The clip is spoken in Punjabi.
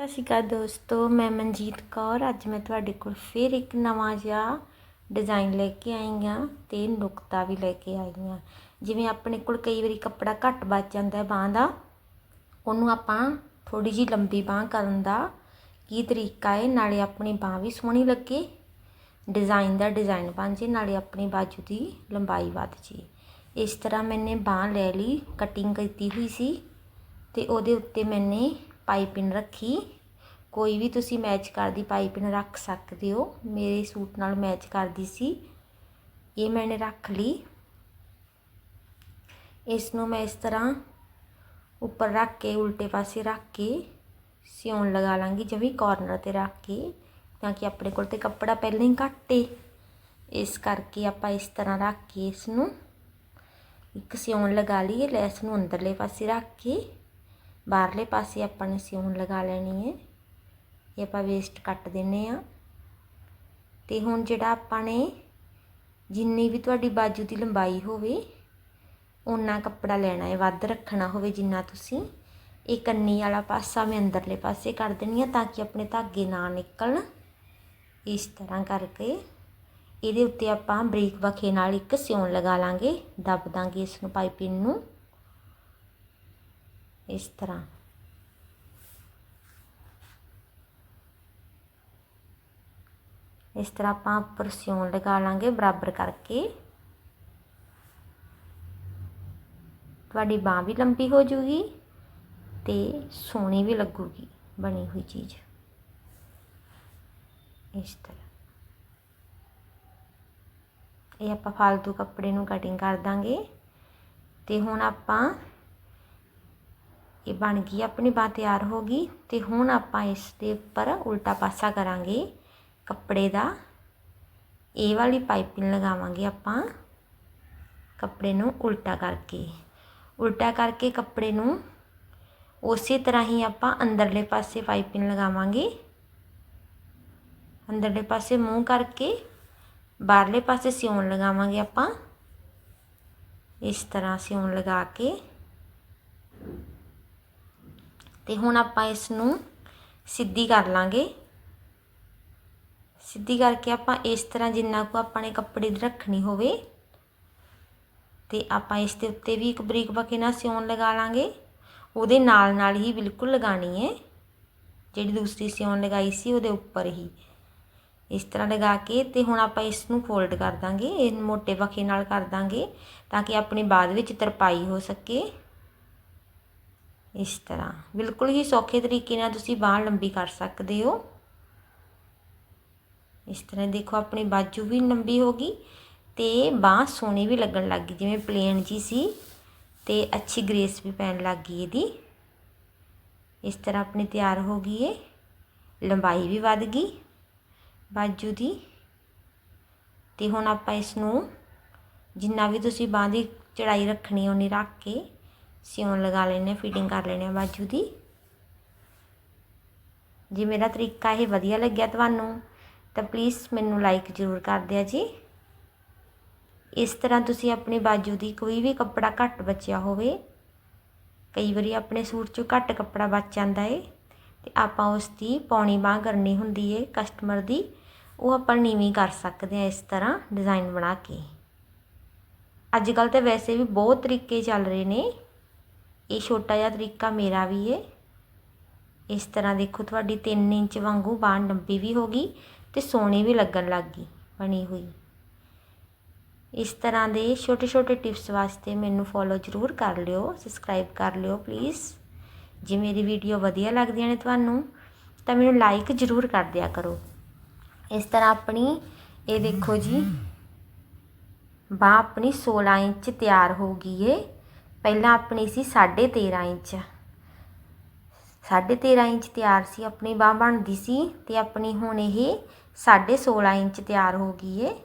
ਸਤਿ ਸ਼੍ਰੀ ਅਕਾਲ ਦੋਸਤੋ, ਮੈਂ ਮਨਜੀਤ ਕੌਰ। ਅੱਜ ਮੈਂ ਤੁਹਾਡੇ ਕੋਲ ਫਿਰ ਇੱਕ ਨਵਾਂ ਜਿਹਾ ਡਿਜ਼ਾਈਨ ਲੈ ਕੇ ਆਈ ਹਾਂ ਤੇ ਨੁਕਤਾ ਵੀ ਲੈ ਕੇ ਆਈ ਹਾਂ। ਜਿਵੇਂ ਆਪਣੇ ਕੋਲ ਕਈ ਵਾਰੀ ਕੱਪੜਾ ਘੱਟ ਬਚ ਜਾਂਦਾ ਹੈ ਬਾਂਹ ਦਾ, ਉਹਨੂੰ ਆਪਾਂ ਥੋੜੀ ਜੀ ਲੰਬੀ ਬਾਂਹ ਕਰਨ ਦਾ ਕੀ ਤਰੀਕਾ ਹੈ? ਨਾਲੇ ਆਪਣੀ ਬਾਂਹ ਵੀ ਸੋਹਣੀ ਲੱਗੇ ਡਿਜ਼ਾਈਨ ਦਾ ਡਿਜ਼ਾਈਨ ਬਣ ਜੇ, ਨਾਲੇ ਆਪਣੀ ਬਾਜੂ ਦੀ ਲੰਬਾਈ ਵੱਧ ਜੇ। ਇਸ ਤਰ੍ਹਾਂ ਮੈਨੇ ਬਾਂਹ ਲੈ ਲਈ ਕਟਿੰਗ ਕੀਤੀ ਹੋਈ ਸੀ ਤੇ ਉਹਦੇ ਉੱਤੇ ਮੈਨੇ ਪਾਈਪਿੰਗ ਰੱਖੀ ਕੋਈ ਵੀ ਤੁਸੀਂ ਮੈਚ ਕਰਦੀ ਪਾਈਪਿੰਗ ਰੱਖ ਸਕਦੇ ਹੋ ਮੇਰੇ ਸੂਟ ਨਾਲ ਮੈਚ ਕਰਦੀ ਸੀ ਇਹ ਮੈਨੇ ਰੱਖ ਲਈ ਇਸ ਨੂੰ ਮੈਂ ਇਸ ਤਰ੍ਹਾਂ ਉੱਪਰ ਰੱਖ ਕੇ ਉਲਟੇ ਪਾਸੇ ਰੱਖ ਕੇ ਸਿਉਣ ਲਗਾ ਲਾਂਗੀ ਜਿਵੇਂ ਕਾਰਨਰ ਤੇ ਰੱਖ ਕੇ ਤਾਂ ਕਿ ਆਪਣੇ ਕੋਲ ਤੇ ਕੱਪੜਾ ਪਹਿਲਾਂ ਹੀ ਘੱਟ ਏ ਇਸ ਕਰਕੇ ਆਪਾਂ ਇਸ ਤਰ੍ਹਾਂ ਰੱਖ ਕੇ ਇਸ ਨੂੰ ਇੱਕ ਸਿਉਣ ਲਗਾ ਲਈਏ ਲੈਸ ਨੂੰ ਅੰਦਰਲੇ ਪਾਸੇ ਰੱਖ ਕੇ ਬਾਹਰਲੇ ਪਾਸੇ ਆਪਾਂ ਨੇ ਸਿਉਣ ਲਗਾ ਲੈਣੀ ਹੈ। ਇਹ ਆਪਾਂ ਵੇਸਟ ਕੱਟ ਦਿੰਨੇ ਆ ਤੇ ਹੁਣ ਜਿਹੜਾ ਆਪਾਂ ਨੇ ਜਿੰਨੀ ਵੀ ਤੁਹਾਡੀ ਬਾਜੂ ਦੀ ਲੰਬਾਈ ਹੋਵੇ ਉਨਾ ਕੱਪੜਾ ਲੈਣਾ ਹੈ। ਵੱਧ ਰੱਖਣਾ ਹੋਵੇ ਜਿੰਨਾ ਤੁਸੀਂ। ਇਹ ਕੰਨੀ ਵਾਲਾ ਪਾਸਾ ਮੈਂ ਅੰਦਰਲੇ ਪਾਸੇ ਕਰ ਦੇਣੀ ਆ ਤਾਂ ਕਿ ਆਪਣੇ ਧਾਗੇ ਨਾ ਨਿਕਲਣ। ਇਸ ਤਰ੍ਹਾਂ ਕਰਕੇ ਇਹਦੇ ਉੱਤੇ ਆਪਾਂ ਬਰੀਕ ਵਖੇ ਨਾਲ ਇੱਕ ਸਿਉਣ ਲਗਾ ਲਾਂਗੇ। ਦੱਬ ਦਾਂਗੇ ਇਸ ਨੂੰ ਪਾਈਪਿੰਗ ਨੂੰ। ਇਸ ਤਰ੍ਹਾਂ। ਇਸ ਤਰ੍ਹਾਂ ਆਪਾਂ ਉੱਪਰ ਸਿਉਣ ਲਗਾ ਲਾਂਗੇ ਬਰਾਬਰ ਕਰਕੇ। ਤੁਹਾਡੀ ਬਾਹ ਵੀ ਲੰਬੀ ਹੋ ਜੂਗੀ ਤੇ ਸੋਹਣੀ ਵੀ ਲੱਗੂਗੀ ਬਣੀ ਹੋਈ ਚੀਜ਼। ਇਸ ਤਰ੍ਹਾਂ। ਇਹ ਆਪਾਂ ਫालतू ਕੱਪੜੇ ਨੂੰ ਕਟਿੰਗ ਕਰ ਦਾਂਗੇ। ਤੇ ਹੁਣ ਆਪਾਂ ਇਹ ਬਣ ਗਈ, ਆਪਣੀ ਬਾਹ ਤਿਆਰ ਹੋ ਗਈ ਤੇ ਹੁਣ ਆਪਾਂ ਇਸ ਦੇ ਉੱਪਰ ਉਲਟਾ ਪਾਸਾ ਕਰਾਂਗੇ। ਕੱਪੜੇ ਦਾ ਇਹ ਵਾਲੀ ਪਾਈਪਿੰਗ ਲਗਾਵਾਂਗੇ ਆਪਾਂ ਕੱਪੜੇ ਨੂੰ ਉਲਟਾ ਕਰਕੇ। ਉਲਟਾ ਕਰਕੇ ਕੱਪੜੇ ਨੂੰ ਉਸੇ ਤਰ੍ਹਾਂ ਹੀ ਆਪਾਂ ਅੰਦਰਲੇ ਪਾਸੇ ਪਾਈਪਿੰਗ ਲਗਾਵਾਂਗੇ। ਅੰਦਰਲੇ ਪਾਸੇ ਮੂੰਹ ਕਰਕੇ ਬਾਹਰਲੇ ਪਾਸੇ ਸਿਉਣ ਲਗਾਵਾਂਗੇ ਆਪਾਂ। ਇਸ ਤਰ੍ਹਾਂ ਸਿਉਣ ਲਗਾ ਕੇ ਤੇ ਹੁਣ ਆਪਾਂ ਇਸ ਨੂੰ ਸਿੱਧੀ ਕਰ ਲਾਂਗੇ। ਸਿੱਧੀ ਕਰਕੇ ਆਪਾਂ ਇਸ ਤਰ੍ਹਾਂ ਜਿੰਨਾ ਕੁ ਆਪਾਂ ਨੇ ਕੱਪੜੇ ਦੀ ਰੱਖਣੀ ਹੋਵੇ ਤੇ ਆਪਾਂ ਇਸ ਦੇ ਉੱਤੇ ਵੀ ਇੱਕ ਬਰੀਕ ਬਕੇ ਨਾਲ ਸਿਉਣ ਲਗਾ ਲਾਂਗੇ। ਉਹਦੇ ਨਾਲ ਨਾਲ ਹੀ ਬਿਲਕੁਲ ਲਗਾਣੀ ਹੈ। ਜਿਹੜੀ ਦੂਸਰੀ ਸਿਉਣ ਲਗਾਈ ਸੀ ਉਹਦੇ ਉੱਪਰ ਹੀ। ਇਸ ਤਰ੍ਹਾਂ ਲਗਾ ਕੇ ਤੇ ਹੁਣ ਆਪਾਂ ਇਸ ਨੂੰ ਫੋਲਡ ਕਰ ਦਾਂਗੇ। ਇਹ ਮੋٹے ਵਖੇ ਨਾਲ ਕਰ ਦਾਂਗੇ ਤਾਂ ਕਿ ਆਪਣੀ ਬਾਅਦ ਵਿੱਚ ਤਰਪਾਈ ਹੋ ਸਕੇ। ਇਸ ਤਰ੍ਹਾਂ। ਬਿਲਕੁਲ ਹੀ ਸੌਖੇ ਤਰੀਕੇ ਨਾਲ ਤੁਸੀਂ ਬਾਹ ਲੰਬੀ ਕਰ ਸਕਦੇ ਹੋ। ਇਸ ਤਰ੍ਹਾਂ ਦੇਖੋ, ਆਪਣੀ ਬਾਜੂ ਵੀ ਲੰਬੀ ਹੋ ਗਈ ਤੇ ਬਾਹ ਸੋਹਣੀ ਵੀ ਲੱਗਣ ਲੱਗ ਗਈ, ਜਿਵੇਂ ਪਲੇਨ ਜੀ ਸੀ ਤੇ ਅੱਛੀ ਗ੍ਰੇਸ ਵੀ ਪੈਣ ਲੱਗ ਗਈ ਇਹਦੀ। ਇਸ ਤਰ੍ਹਾਂ ਆਪਣੀ ਤਿਆਰ ਹੋ ਗਈ ਏ। ਲੰਬਾਈ ਵੀ ਵੱਧ ਗਈ ਬਾਜੂ ਦੀ। ਤੇ ਹੁਣ ਆਪਾਂ ਇਸ ਨੂੰ ਜਿੰਨਾ ਵੀ ਤੁਸੀਂ ਬਾਹ ਦੀ ਚੜਾਈ ਰੱਖਣੀ ਉਹਨੇ ਰੱਖ ਕੇ ਸਿਉਣ ਲਗਾ ਲੈਣੇ ਫਿਟਿੰਗ ਕਰ ਲੈਣੇ ਬਾਜੂ ਦੀ। ਜੇ ਮੇਰਾ ਤਰੀਕਾ ਇਹ ਵਧੀਆ ਲੱਗਿਆ ਤੁਹਾਨੂੰ, ਤਾਂ ਪਲੀਜ਼ ਮੈਨੂੰ ਲਾਈਕ ਜ਼ਰੂਰ ਕਰ ਦਿਆ ਜੀ। ਇਸ ਤਰ੍ਹਾਂ ਤੁਸੀਂ ਆਪਣੀ ਬਾਜੂ ਦੀ ਕੋਈ ਵੀ ਕੱਪੜਾ ਘੱਟ ਬਚਿਆ ਹੋਵੇ, ਕਈ ਵਾਰੀ ਆਪਣੇ ਸੂਟ 'ਚੋਂ ਘੱਟ ਕੱਪੜਾ ਬਚ ਜਾਂਦਾ ਏ, ਤੇ ਆਪਾਂ ਉਸ ਦੀ ਪੌਣੀ ਬਾਹ ਕਰਨੀ ਹੁੰਦੀ ਏ ਕਸਟਮਰ ਦੀ, ਉਹ ਆਪਾਂ ਨੀਵੀਂ ਕਰ ਸਕਦੇ ਆ ਇਸ ਤਰ੍ਹਾਂ ਡਿਜ਼ਾਈਨ ਬਣਾ ਕੇ। ਅੱਜ ਕੱਲ ਤੇ ਵੈਸੇ ਵੀ ਬਹੁਤ ਤਰੀਕੇ ਚੱਲ ਰਹੇ ਨੇ ਇਹ ਛੋਟਾ ਜਿਹਾ ਤਰੀਕਾ ਮੇਰਾ ਵੀ ਏ। ਇਸ ਤਰ੍ਹਾਂ ਦੇਖੋ ਤੁਹਾਡੀ 3 ਇੰਚ ਵਾਂਗੂ ਬਾਹ ਲੰਬੀ ਵੀ ਹੋ ਗਈ ਤੇ ਸੋਹਣੀ ਵੀ ਲੱਗਣ ਲੱਗ ਗਈ, ਬਣੀ ਹੋਈ। ਇਸ ਤਰ੍ਹਾਂ ਦੇ ਛੋਟੇ ਛੋਟੇ ਟਿਪਸ ਵਾਸਤੇ ਮੈਨੂੰ ਫੋਲੋ ਜ਼ਰੂਰ ਕਰ ਲਿਓ ਸਬਸਕ੍ਰਾਈਬ ਕਰ ਲਿਓ ਪਲੀਜ਼ ਜੇ ਮੇਰੀ ਵੀਡੀਓ ਵਧੀਆ ਲੱਗਦੀਆਂ ਨੇ ਤੁਹਾਨੂੰ, ਤਾਂ ਮੈਨੂੰ ਲਾਈਕ ਜ਼ਰੂਰ ਕਰ ਦਿਆ ਕਰੋ। ਇਸ ਤਰ੍ਹਾਂ ਆਪਣੀ, ਇਹ ਦੇਖੋ ਜੀ, ਬਾਹ ਆਪਣੀ 16 ਇੰਚ ਤਿਆਰ ਹੋ ਗਈ ਏ। ਪਹਿਲਾਂ ਆਪਣੀ ਸੀ 13.5 ਇੰਚ। 13.5 ਇੰਚ ਤਿਆਰ ਸੀ, ਆਪਣੀ ਬਾਹ ਬਣਦੀ ਸੀ ਤੇ ਆਪਣੀ ਹੁਣ ਇਹ 16.5 ਇੰਚ ਤਿਆਰ ਹੋ ਗਈ ਏ।